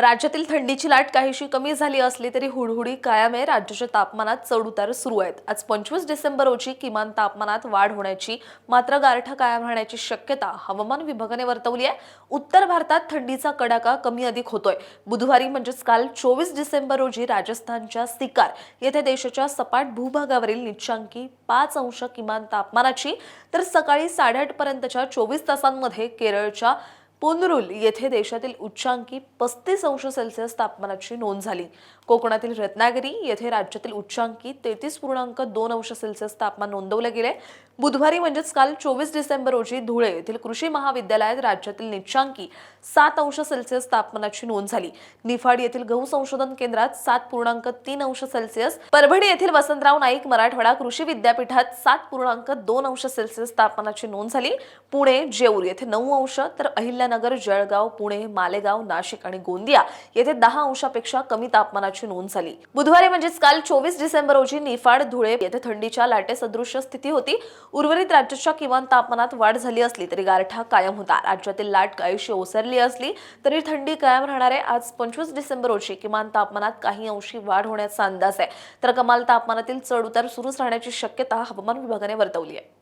राज्यातील थंडीची लाट काहीशी कमी झाली असली तरी हुडहुडी कायम आहे. राज्याच्या तापमानात चढउतार सुरू आहेत. आज पंचवीस डिसेंबर रोजी किमान तापमानात वाढ होण्याची मात्र गारठा कायम राहण्याची शक्यता हवामान विभागाने वर्तवली आहे. उत्तर भारतात थंडीचा कडाका कमी अधिक होतोय. बुधवारी म्हणजेच काल चोवीस डिसेंबर रोजी राजस्थानच्या सिकार येथे देशाच्या सपाट भूभागावरील निच्चांकी पाच अंश किमान तापमानाची तर सकाळी साडेआठ पर्यंतच्या चोवीस तासांमध्ये केरळच्या पुनरुल येथे देशातील उच्चांकी पस्तीस अंश सेल्सिअस तापमानाची नोंद झाली. कोकणातील रत्नागिरी येथे राज्यातील उच्चांकी तेहतीस पूर्णांक दोन अंश सेल्सिअस तापमान नोंदवले गेले. बुधवारी म्हणजेच काल चोवीस डिसेंबर रोजी धुळे येथील कृषी महाविद्यालयात राज्यातील निच्चांकी सात अंश सेल्सिअस तापमानाची नोंद झाली. निफाड येथील गहू संशोधन केंद्रात सात पूर्णांक तीन अंश सेल्सिअस परभणी येथील वसंतराव नाईक मराठवाडा कृषी विद्यापीठात सात पूर्णांक दोन अंश सेल्सिअस तापमानाची नोंद झाली. पुणे जेऊर येथे नऊ अंश तर अहिल्या अहिल्यानगर जळगाव पुणे मालेगाव नाशिक आणि गोंदिया येथे दहा अंशापेक्षा कमी तापमानाची नोंद झाली. बुधवारी म्हणजेच काल चोवीस डिसेंबर रोजी निफाड धुळे येथे थंडीच्या लाटेसदृश्य स्थिती होती. उर्वरित राज्याच्या किमान तापमानात वाढ झाली असली तरी गारठा कायम होता. राज्यातील लाट काहीशी ओसरली असली तरी थंडी कायम राहणार आहे आज पंचवीस डिसेंबर रोजी किमान तापमानात काही अंशी वाढ होण्याचा अंदाज आहे. तर कमाल तापमानातील चढ उतार सुरूच राहण्याची शक्यता हवामान विभागाने वर्तवली आहे.